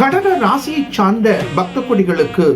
கடக ராசியை சார்ந்த பக்த கொடிகளுக்கு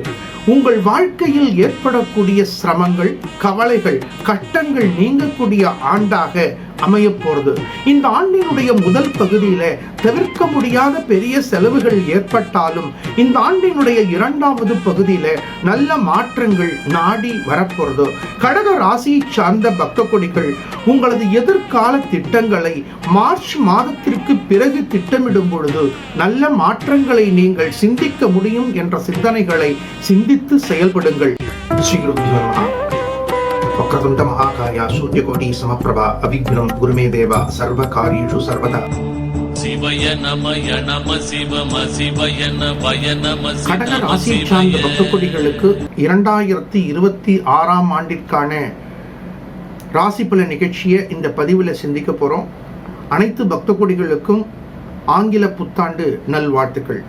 உங்கள் வாழ்க்கையில் ஏற்படக்கூடிய சிரமங்கள் கவலைகள் கட்டங்கள் நீங்கக்கூடிய ஆண்டாக அமைய போறது. இந்த ஆண்டினுடைய முதல் பகுதியில தவிர்க்க முடியாத பெரிய செலவுகள் ஏற்பட்டாலும் இந்த ஆண்டினுடைய இரண்டாவது பகுதியில நல்ல மாற்றங்கள் நாடி வரப்போறது. கடக ராசியை சார்ந்த பக்த கொடிகள் உங்களது எதிர்கால திட்டங்களை மார்ச் மாதத்திற்கு பிறகு திட்டமிடும் பொழுது நல்ல மாற்றங்களை நீங்கள் சிந்திக்க முடியும் என்ற சிந்தனைகளை சிந்தித்து செயல்படுங்கள். ஸ்ரீகுருபியோ వక్రతుండ మహాకాయ సూర్యకోటి సమప్రభ అవిఘ్నం గురుమే దేవ సర్వకార్యేషు సర్వదా சிவய நமய நம சிவம சிவய நவய நம கடக சிவம ராசியை சார்ந்த சிவய பக்தகொடிகளுக்கு இரண்டாயிரத்தி இருபத்தி ஆறாம் ஆண்டிற்கான ராசி பல நிகழ்ச்சியை இந்த பதிவில் சிந்திக்க போகிறோம் அனைத்து பக்த கொடிகளுக்கும் ஆங்கில புத்தாண்டு நல்வாழ்த்துக்கள்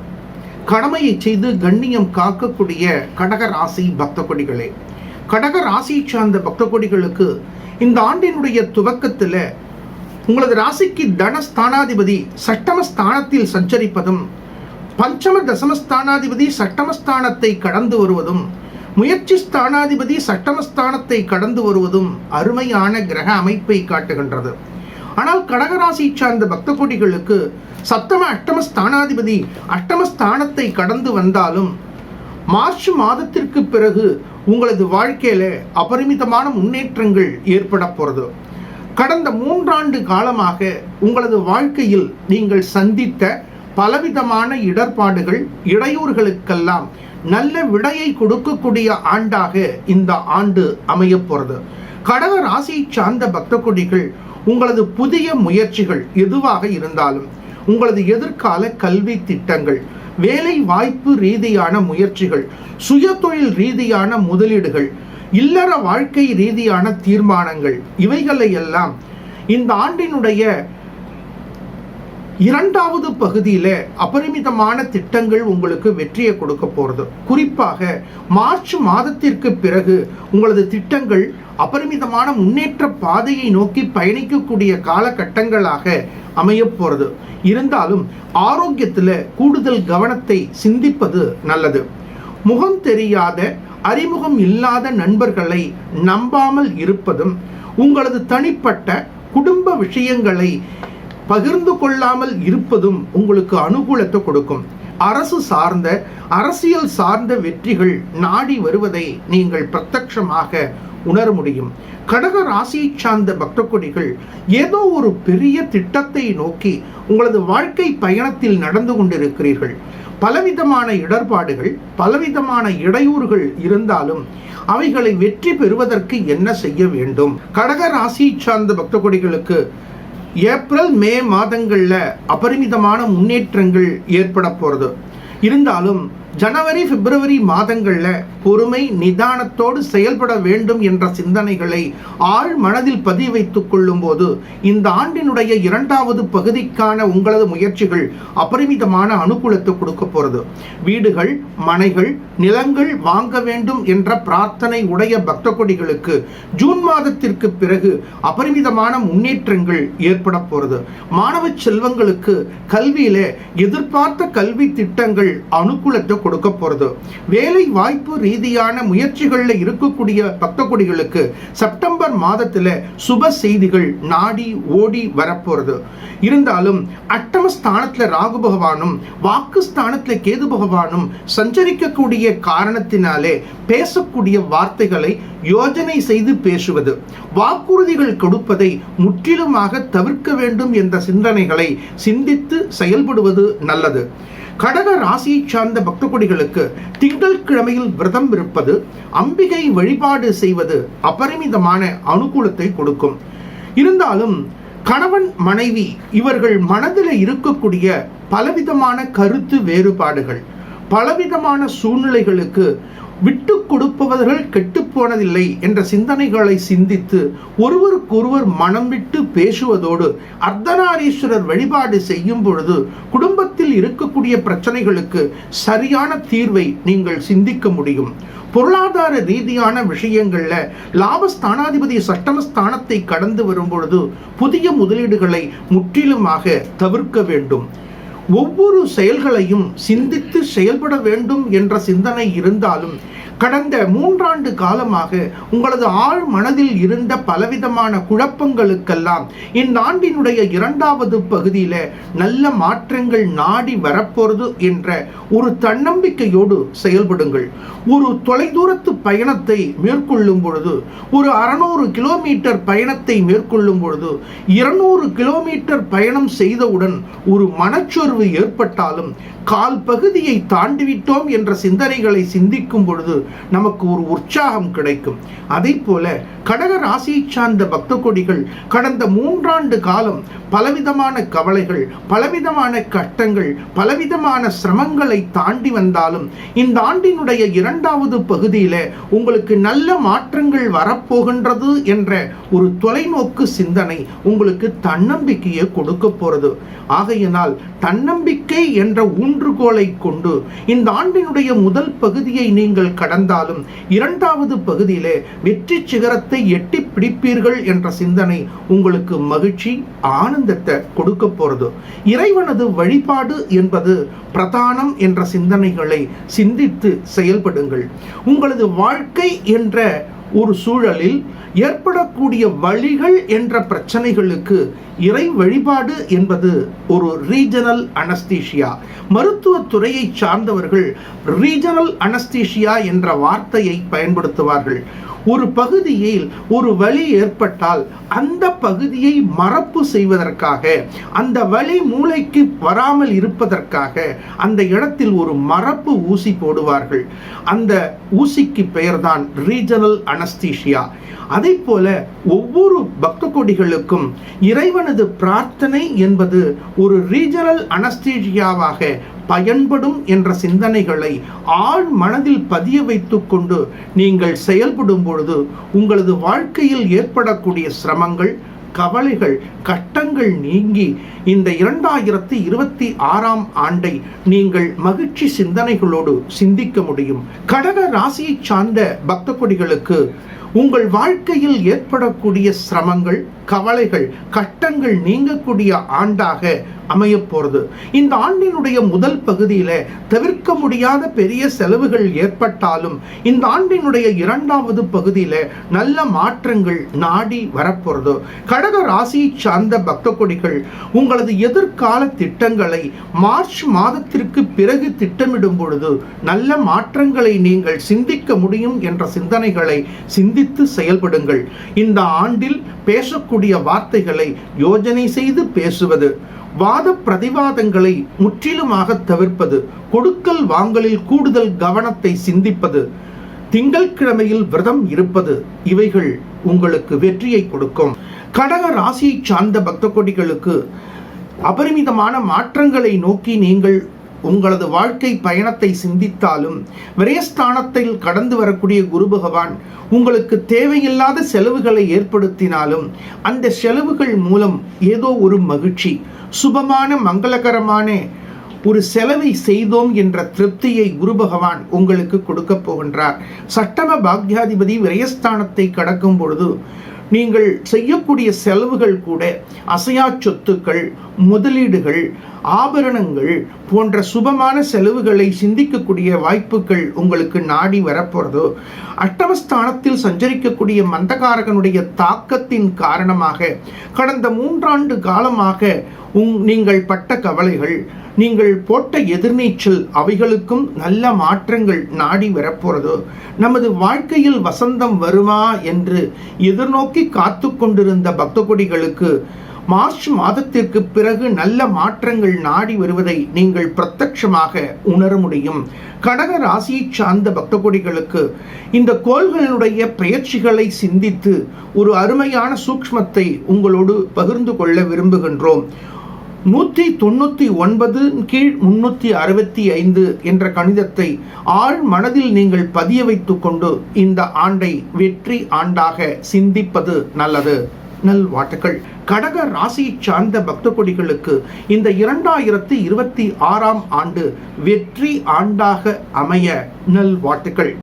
கடமையை செய்து கண்ணியம் காக்கக்கூடிய கடக ராசி பக்த கொடிகளே கடக ராசியை சார்ந்த பக்த கோடிகளுக்கு இந்த ஆண்டினுடைய துவக்கத்தில் உங்களது ராசிக்கு தனஸ்தானாதிபதி சட்டம ஸ்தானத்தில் சஞ்சரிப்பதும் பஞ்சம தசமஸ்தானாதிபதி சட்டமஸ்தானத்தை கடந்து வருவதும் முயற்சி ஸ்தானாதிபதி சட்டமஸ்தானத்தை கடந்து வருவதும் அருமையான கிரக அமைப்பை காட்டுகின்றது. ஆனால் கடகராசி சார்ந்த பக்த கோடிகளுக்கு சப்தம அஷ்டம ஸ்தானாதிபதி அஷ்டமஸ்தானத்தை கடந்து வந்தாலும் மார்ச் மாதத்திற்கு பிறகு உங்களது வாழ்க்கையில் அபரிமிதமான முன்னேற்றங்கள் ஏற்பட போகிறது கடந்த மூன்றாண்டு காலமாக உங்களது வாழ்க்கையில் நீங்கள் சந்தித்த பலவிதமான இடர்பாடுகள் இடையூறுகளுக்கெல்லாம் நல்ல விடையை கொடுக்கக்கூடிய ஆண்டாக இந்த ஆண்டு அமைய போகிறது கடக ராசியை சார்ந்த பக்த கொடிகள் உங்களது புதிய முயற்சிகள் எதுவாக இருந்தாலும் உங்களது எதிர்கால கல்வி திட்டங்கள் வேலை வாய்ப்பு ரீதியான முயற்சிகள் சுயதொழில் ரீதியான முதலீடுகள் இல்லற வாழ்க்கை ரீதியான தீர்மானங்கள் இவைகளை எல்லாம் இந்த ஆண்டினுடைய இரண்டாவது பகுதியில அபரிமிதமான திட்டங்கள் உங்களுக்கு வெற்றியை கொடுக்க போகிறது குறிப்பாக மார்ச் மாதத்திற்கு பிறகு உங்களது திட்டங்கள் அபரிமிதமான முன்னேற்ற பாதையை நோக்கி பயணிக்கக்கூடிய காலகட்டங்களாக அமையப்போகிறது இருந்தாலும் ஆரோக்கியத்தில் கூடுதல் கவனத்தை சிந்திப்பது நல்லது. முகம் தெரியாத அறிமுகம் இல்லாத நண்பர்களை நம்பாமல் இருப்பதும் உங்களது தனிப்பட்ட குடும்ப விஷயங்களை பகிர்ந்து கொள்ளாமல் இருப்பதும் உங்களுக்கு அனுகூலத்தை கொடுக்கும். அரசு சார்ந்த அரசியல் சார்ந்த வெற்றிகள் நாடி வருவதை நீங்கள் பிரத்யமாக உணர முடியும். கடக ராசியை சார்ந்த பக்த கொடிகள் ஏதோ ஒரு பெரிய திட்டத்தை நோக்கி உங்களது வாழ்க்கை பயணத்தில் நடந்து கொண்டிருக்கிறீர்கள். பலவிதமான இடர்பாடுகள் பலவிதமான இடையூறுகள் இருந்தாலும் அவைகளை வெற்றி பெறுவதற்கு என்ன செய்ய வேண்டும்? கடக ராசியை சார்ந்த பக்த கொடிகளுக்கு ஏப்ரல் மே மாதங்களில் அபரிமிதமான முன்னேற்றங்கள் ஏற்பட போகிறது இருந்தாலும் ஜனவரி பிப்ரவரி மாதங்களில் பொறுமை நிதானத்தோடு செயல்பட வேண்டும் என்ற சிந்தனைகளை ஆழ் மனதில் பதிவைத்துக் கொள்ளும்போது கொள்ளும் போது இந்த ஆண்டினுடைய இரண்டாவது பகுதிக்கான உங்களது முயற்சிகள் அபரிமிதமான அனுகூலத்தை கொடுக்க போகிறது வீடுகள் மனைகள் நிலங்கள் வாங்க வேண்டும் என்ற பிரார்த்தனை உடைய பக்த கொடிகளுக்கு ஜூன் மாதத்திற்கு பிறகு அபரிமிதமான முன்னேற்றங்கள் ஏற்பட போகிறது மாணவ செல்வங்களுக்கு கல்வியில எதிர்பார்த்த கல்வி திட்டங்கள் அனுகூலத்தை கொடுக்க போறது. வேலை வாய்ப்பு ரீதியான முயற்சிகளில் இருக்கக்கூடிய பக்த கொடிகளுக்கு செப்டம்பர் மாதத்துல சுப செய்திகள் நாடி ஓடி வரப்போகிறது இருந்தாலும் அட்டம ஸ்தானத்துல ராகு பகவானும் வாக்கு ஸ்தானத்துல கேது பகவானும் சஞ்சரிக்கக்கூடிய காரணத்தினாலே பேசக்கூடிய வார்த்தைகளை யோஜனை செய்து பேசுவது வாக்குறுதிகள் கொடுப்பதை முற்றிலுமாக தவிர்க்க வேண்டும் என்ற சிந்தனைகளை சிந்தித்து செயல்படுவது நல்லது. கடக ராசியை சார்ந்த பக்த கொடிகளுக்கு திங்கட்கிழமையில் விரதம் இருப்பது அம்பிகை வழிபாடு செய்வது அபரிமிதமான அனுகூலத்தை கொடுக்கும். இருந்தாலும் கணவன் மனைவி இவர்கள் மனதில் இருக்கக்கூடிய பலவிதமான கருத்து வேறுபாடுகள் பலவிதமான சூழ்நிலைகளுக்கு விட்டு கொடுப்பவர்கள் கெட்டுப் போனதில்லை என்ற சிந்தனைகளை சிந்தித்து ஒருவருக்கொருவர் மனம் விட்டு பேசுவதோடு அர்த்தநாரீஸ்வரர் வழிபாடு செய்யும் பொழுது குடும்பத்தில் இருக்கக்கூடிய பிரச்சனைகளுக்கு சரியான தீர்வை நீங்கள் சிந்திக்க முடியும். பொருளாதார ரீதியான விஷயங்கள்ல லாபஸ்தானாதிபதி சட்டமஸ்தானத்தை கடந்து வரும் பொழுது புதிய முதலீடுகளை முற்றிலுமாக தவிர்க்க வேண்டும். ஒவ்வொரு செயல்களையும் சிந்தித்து செயல்பட வேண்டும் என்ற சிந்தனை இருந்தாலும் கடந்த மூன்றாண்டு காலமாக உங்களது ஆழ் மனதில் இருந்த பலவிதமான குழப்பங்களுக்கெல்லாம் இந்த ஆண்டினுடைய இரண்டாவது பகுதியில் நல்ல மாற்றங்கள் நாடி வரப்போறது என்ற ஒரு தன்னம்பிக்கையோடு செயல்படுங்கள். ஒரு தொலைதூரத்து பயணத்தை மேற்கொள்ளும் பொழுது ஒரு அறநூறு கிலோமீட்டர் பயணத்தை மேற்கொள்ளும் பொழுது இருநூறு கிலோமீட்டர் பயணம் செய்தவுடன் ஒரு மனச்சோர்வு ஏற்பட்டாலும் கால் பகுதியை தாண்டிவிட்டோம் என்ற சிந்தனைகளை சிந்திக்கும் பொழுது நமக்கு ஒரு உற்சாகம் கிடைக்கும். அதே போல கடக ராசியை சார்ந்த பக்த கொடிகள் கடந்த மூன்றாண்டு காலம் பலவிதமான கவலைகள் பலவிதமான கஷ்டங்கள் பலவிதமான சிரமங்களை தாண்டி வந்தாலும் இந்த ஆண்டினுடைய இரண்டாவது பகுதியில் உங்களுக்கு நல்ல மாற்றங்கள் வரப்போகின்றது என்ற ஒரு தொலைநோக்கு சிந்தனை உங்களுக்கு தன்னம்பிக்கையை கொடுக்க போறது. ஆகையினால் தன்னம்பிக்கை என்ற ஊன்றுகோலை கொண்டு இந்த ஆண்டினுடைய முதல் பகுதியை நீங்கள் கட கடந்தாலும் இரண்டாவது பகுதியிலே வெற்றி சிகரத்தை எட்டி பிடிப்பீர்கள் என்ற சிந்தனை உங்களுக்கு மகிழ்ச்சி ஆனந்தத்தை கொடுக்க போறது. இறைவனது வழிபாடு என்பது பிரதானம் என்ற சிந்தனைகளை சிந்தித்து செயல்படுங்கள். உங்களது வாழ்க்கை என்ற ஒரு சூழலில் ஏற்படக்கூடிய வழிகள் என்ற பிரச்சனைகளுக்கு இறை வழிபாடு என்பது ஒரு ரீஜனல் அனஸ்தீஷியா. மருத்துவ துறையை சார்ந்தவர்கள் ரீஜனல் அனஸ்தீஷியா என்ற வார்த்தையை பயன்படுத்துவார்கள். ஒரு பகுதியில் ஒரு வலி ஏற்பட்டால் அந்த பகுதியை மறப்பு செய்வதற்காக அந்த வலி மூளைக்கு வராமல் இருப்பதற்காக அந்த இடத்தில் ஒரு மறப்பு ஊசி போடுவார்கள். அந்த ஊசிக்கு பெயர்தான் ரீஜனல் அனஸ்தீஷியா. அதை போல ஒவ்வொரு பக்த கொடிகளுக்கும் இறைவனது பிரார்த்தனை என்பது ஒரு ரீஜனல் அனஸ்தீஷியாவாக பயன்படும் என்ற சிந்தனைகளை ஆழ் மனதில் பதிய வைத்து கொண்டு நீங்கள் செயல்படும் பொழுது உங்களது வாழ்க்கையில் ஏற்படக்கூடிய சிரமங்கள் கவலைகள் கட்டங்கள் நீங்கி இந்த இரண்டாயிரத்தி இருபத்தி ஆறாம் ஆண்டை நீங்கள் மகிழ்ச்சி சிந்தனைகளோடு சிந்திக்க முடியும். கடக ராசியை சார்ந்த பக்த கொடிகளுக்கு உங்கள் வாழ்க்கையில் ஏற்படக்கூடிய சிரமங்கள் கவலைகள் கட்டங்கள் நீங்கக்கூடிய ஆண்டாக அமைய போகிறது இந்த ஆண்டினுடைய முதல் பகுதியில தவிர்க்க முடியாத பெரிய செலவுகள் ஏற்பட்டாலும் இந்த ஆண்டினுடைய இரண்டாவது பகுதியில நல்ல மாற்றங்கள் நாடி வரப்போகிறது கடக ராசியை சார்ந்த பக்த கொடிகள் உங்களது எதிர்கால திட்டங்களை மார்ச் மாதத்திற்கு பிறகு திட்டமிடும் பொழுது நல்ல மாற்றங்களை நீங்கள் சிந்திக்க முடியும் என்ற சிந்தனைகளை சிந்தித்து செயல்படுங்கள். இந்த ஆண்டில் பேசக்கூடிய வார்த்தைகளை யோஜனை செய்து பேசுவது. வாத பிரதிவாதங்களை முற்றிலுமாக தவிர்ப்பது கொடுக்கல் வாங்கலில் கூடுதல் கவனத்தை சிந்திப்பது திங்கட்கிழமையில் விரதம் இருப்பது இவைகள் உங்களுக்கு வெற்றியை கொடுக்கும். கடக ராசியை சார்ந்த பக்த கொடிகளுக்கு அபரிமிதமான மாற்றங்களை நோக்கி நீங்கள் உங்களது வாழ்க்கை பயணத்தை சிந்தித்தாலும் விரயஸ்தானத்தில் கடந்து வரக்கூடிய குரு பகவான் உங்களுக்கு தேவையில்லாத செலவுகளை ஏற்படுத்தினாலும் அந்த செலவுகள் மூலம் ஏதோ ஒரு மகிழ்ச்சி சுபமான மங்களகரமான ஒரு செலவை செய்தோம் என்ற திருப்தியை குரு பகவான் உங்களுக்கு கொடுக்க போகின்றார். சட்டம பாக்யாதிபதி விரயஸ்தானத்தை கடக்கும் பொழுது நீங்கள் செய்யக்கூடிய செலவுகள் கூட அசையா சொத்துக்கள் முதலீடுகள் ஆபரணங்கள் போன்ற சுபமான செலவுகளை சிந்திக்கக்கூடிய வாய்ப்புகள் உங்களுக்கு நாடி வரப்போறதோ அட்டமஸ்தானத்தில் சஞ்சரிக்கக்கூடிய மந்தகாரகனுடைய தாக்கத்தின் காரணமாக கடந்த மூன்றாண்டு காலமாக உங் நீங்கள் பட்ட கவலைகள் நீங்கள் போட்ட எதிர்நீச்சல் அவைகளுக்கும் நல்ல மாற்றங்கள் நாடி வரப்போறதோ? நமது வாழ்க்கையில் வசந்தம் வருமா என்று எதிர்நோக்கி காத்து கொண்டிருந்த பக்த கொடிகளுக்கு மார்ச் மாதத்திற்கு பிறகு நல்ல மாற்றங்கள் நாடி வருவதை நீங்கள் பிரத்யட்சமாக உணர முடியும். கடக ராசியை சார்ந்த பக்த கொடிகளுக்கு இந்த கோள்களுடைய பெயர்ச்சிகளை சிந்தித்து ஒரு அருமையான சூக்ஷ்மத்தை உங்களோடு பகிர்ந்து கொள்ள விரும்புகின்றோம். நூற்றி தொண்ணூற்றி ஒன்பது கீழ் முன்னூற்றி அறுபத்தி ஐந்து என்ற கணிதத்தை ஆழ் மனதில் நீங்கள் பதிய வைத்து கொண்டு இந்த ஆண்டை வெற்றி ஆண்டாக சிந்திப்பது நல்லது. நல்வாழ்த்துக்கள் கடக ராசியை சார்ந்த பக்த கொடிகளுக்கு இந்த இரண்டாயிரத்தி இருபத்தி ஆறாம் ஆண்டு வெற்றி ஆண்டாக அமைய நல்வாழ்த்துக்கள்